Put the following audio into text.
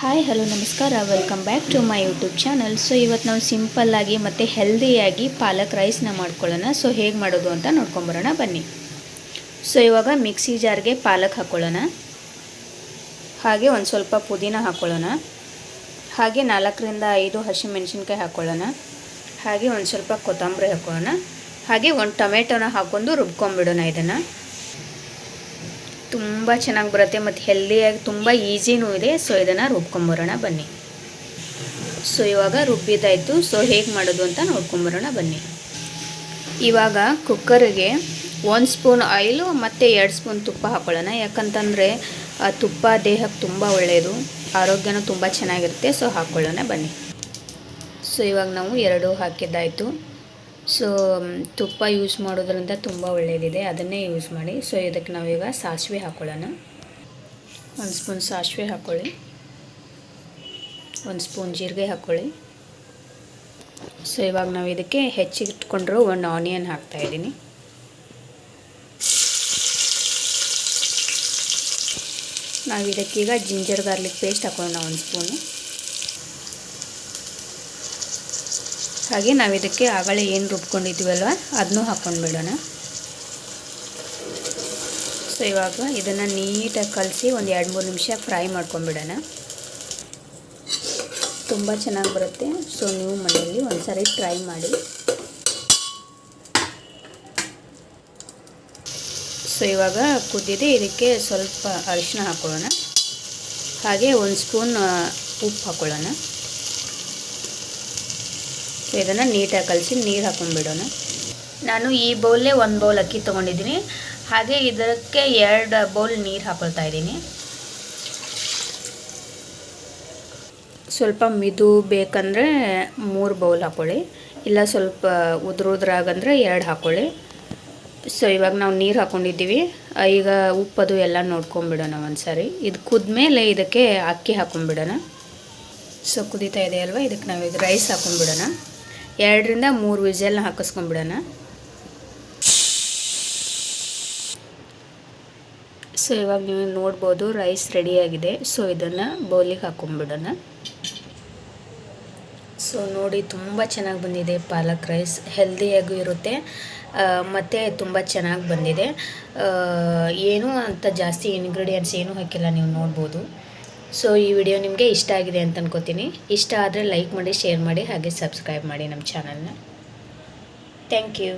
Hi hello ನಮಸ್ಕಾರ. Welcome back to my YouTube channel so ಇವತ್ತು ನಾವು ಸಿಂಪಲ್ಲಾಗಿ ಮತ್ತು ಹೆಲ್ದಿಯಾಗಿ ಪಾಲಕ್ ರೈಸ್ನ ಮಾಡ್ಕೊಳ್ಳೋಣ. ಸೊ ಹೇಗೆ ಮಾಡೋದು ಅಂತ ನೋಡ್ಕೊಂಬರೋಣ. ಬನ್ನಿ. ಸೊ ಇವಾಗ ಮಿಕ್ಸಿ ಜಾರ್ಗೆ ಪಾಲಕ್ ಹಾಕ್ಕೊಳ್ಳೋಣ ಹಾಗೆ ಒಂದು ಸ್ವಲ್ಪ ಪುದೀನ ಹಾಕ್ಕೊಳ್ಳೋಣ ಹಾಗೆ ನಾಲ್ಕರಿಂದ ಐದು ಹಸಿಮೆಣಸಿನ್ಕಾಯಿ ಹಾಕ್ಕೊಳ್ಳೋಣ ಹಾಗೆ ಒಂದು ಸ್ವಲ್ಪ ಕೊತ್ತಂಬರಿ ಹಾಕ್ಕೊಳ್ಳೋಣ ಹಾಗೆ ಒಂದು ಟೊಮೆಟೊನ ಹಾಕ್ಕೊಂಡು ರುಬ್ಕೊಂಬಿಡೋಣ ಇದನ್ನು. ತುಂಬ ಚೆನ್ನಾಗಿ ಬರುತ್ತೆ ಮತ್ತು ಹೆಲ್ದಿಯಾಗಿ ತುಂಬ ಈಸಿನೂ ಇದೆ. ಸೊ ಇದನ್ನು ರುಬ್ಕೊಂಬರೋಣ ಬನ್ನಿ. ಸೊ ಇವಾಗ ರುಬ್ಬಿದ್ದಾಯಿತು. ಸೊ ಹೇಗೆ ಮಾಡೋದು ಅಂತ ನೋಡ್ಕೊಂಬರೋಣ ಬನ್ನಿ. ಇವಾಗ ಕುಕ್ಕರ್ಗೆ ಒಂದು ಸ್ಪೂನ್ ಆಯಿಲು ಮತ್ತು ಎರಡು ಸ್ಪೂನ್ ತುಪ್ಪ ಹಾಕ್ಕೊಳ್ಳೋಣ ಯಾಕಂತಂದರೆ, ಆ ತುಪ್ಪ ದೇಹಕ್ಕೆ ತುಂಬ ಒಳ್ಳೆಯದು ಆರೋಗ್ಯನೂ ತುಂಬ ಚೆನ್ನಾಗಿರುತ್ತೆ. ಸೊ ಹಾಕ್ಕೊಳ್ಳೋಣ ಬನ್ನಿ. ಸೊ ಇವಾಗ ನಾವು ಎರಡು ಹಾಕಿದ್ದಾಯಿತು. ಸೊ ತುಪ್ಪ ಯೂಸ್ ಮಾಡೋದ್ರಿಂದ ತುಂಬ ಒಳ್ಳೆಯದಿದೆ ಅದನ್ನೇ ಯೂಸ್ ಮಾಡಿ. ಸೊ ಇದಕ್ಕೆ ನಾವೀಗ ಸಾಸಿವೆ ಹಾಕ್ಕೊಳ್ಳೋಣ ಒಂದು ಸ್ಪೂನ್ ಸಾಸಿವೆ ಹಾಕ್ಕೊಳ್ಳಿ ಒಂದು ಸ್ಪೂನ್ ಜೀರಿಗೆ ಹಾಕ್ಕೊಳ್ಳಿ ಸೊ ಇವಾಗ ನಾವು ಇದಕ್ಕೆ ಹೆಚ್ಚಿಟ್ಕೊಂಡ್ರು ಒಂದು ಆನಿಯನ್ ಹಾಕ್ತಾಯಿದ್ದೀನಿ ನಾವು ಇದಕ್ಕೀಗ ಜಿಂಜರ್ ಗಾರ್ಲಿಕ್ ಪೇಸ್ಟ್ ಹಾಕೊಳ್ಳೋಣ ಒಂದು ಸ್ಪೂನು ಹಾಗೆ ನಾವು ಇದಕ್ಕೆ ಆಗಳೇ ಏನು ರುಬ್ಕೊಂಡಿದ್ದೀವಲ್ವ ಅದನ್ನೂ ಹಾಕ್ಕೊಂಡು ಬಿಡೋಣ. ಸೊ ಇವಾಗ ಇದನ್ನು ನೀಟಾಗಿ ಕಲಸಿ ಒಂದು ಎರಡು ಮೂರು ನಿಮಿಷ ಫ್ರೈ ಮಾಡ್ಕೊಂಬಿಡೋಣ ತುಂಬ ಚೆನ್ನಾಗಿ ಬರುತ್ತೆ. ಸೊ ನೀವು ಮನೆಯಲ್ಲಿ ಒಂದು ಸಾರಿ ಟ್ರೈ ಮಾಡಿ. ಸೊ ಇವಾಗ ಕುದ್ದಿದೆ, ಇದಕ್ಕೆ ಸ್ವಲ್ಪ ಅರಿಶಿನ ಹಾಕ್ಕೊಳ್ಳೋಣ ಹಾಗೆ ಒಂದು ಸ್ಪೂನ್ ಉಪ್ಪು ಹಾಕ್ಕೊಳ್ಳೋಣ ಸೊ ಇದನ್ನು ನೀಟಾಗಿ ಕಲಸಿ ನೀರು ಹಾಕೊಂಡ್ಬಿಡೋಣ ನಾನು ಈ ಬೌಲೇ ಒಂದು ಬೌಲ್ ಅಕ್ಕಿ ತೊಗೊಂಡಿದ್ದೀನಿ. ಹಾಗೆ ಇದಕ್ಕೆ ಎರಡು ಬೌಲ್ ನೀರು ಹಾಕೊಳ್ತಾ ಇದ್ದೀನಿ. ಸ್ವಲ್ಪ ಮಿದು ಬೇಕಂದರೆ ಮೂರು ಬೌಲ್ ಹಾಕ್ಕೊಳ್ಳಿ ಇಲ್ಲ ಸ್ವಲ್ಪ ಉದುರುದ್ರಾಗಂದರೆ ಎರಡು ಹಾಕ್ಕೊಳ್ಳಿ ಸೊ ಇವಾಗ ನಾವು ನೀರು ಹಾಕ್ಕೊಂಡಿದ್ದೀವಿ ಈಗ ಉಪ್ಪದು ಎಲ್ಲ ನೋಡ್ಕೊಂಬಿಡೋಣ ಒಂದು ಸಾರಿ ಇದು ಕುದ್ಮೇಲೆ ಇದಕ್ಕೆ ಅಕ್ಕಿ ಹಾಕೊಂಡ್ಬಿಡೋಣ ಸೊ ಕುದೀತಾ ಇದೆ ಅಲ್ವಾ ಇದಕ್ಕೆ ನಾವೀಗ ರೈಸ್ ಹಾಕೊಂಡ್ಬಿಡೋಣ ಎರಡರಿಂದ ಮೂರು ವಿಜಲ್ನ ಹಾಕಿಸ್ಕೊಂಡ್ಬಿಡೋಣ ಸೊ ಇವಾಗ ನೀವು ನೋಡ್ಬೋದು ರೈಸ್ ರೆಡಿಯಾಗಿದೆ ಸೊ ಇದನ್ನು ಬೌಲಿಗೆ ಹಾಕೊಂಡ್ಬಿಡೋಣ ಸೊ ನೋಡಿ ತುಂಬ ಚೆನ್ನಾಗಿ ಬಂದಿದೆ ಪಾಲಕ್ ರೈಸ್. ಹೆಲ್ದಿಯಾಗೂ ಇರುತ್ತೆ. ಮತ್ತು ತುಂಬ ಚೆನ್ನಾಗಿ ಬಂದಿದೆ. ಏನೂ ಅಂತ ಜಾಸ್ತಿ ಇಂಗ್ರೀಡಿಯೆಂಟ್ಸ್ ಏನೂ ಹಾಕಿಲ್ಲ, ನೀವು ನೋಡ್ಬೋದು. ಸೊ ಈ ವಿಡಿಯೋ ನಿಮಗೆ ಇಷ್ಟ ಆಗಿದೆ ಅಂತ ಅನ್ಕೋತೀನಿ. ಇಷ್ಟ ಆದರೆ ಲೈಕ್ ಮಾಡಿ ಶೇರ್ ಮಾಡಿ, ಹಾಗೆ ಸಬ್ಸ್ಕ್ರೈಬ್ ಮಾಡಿ ನಮ್ಮ ಚಾನಲ್ನ ಥ್ಯಾಂಕ್ ಯು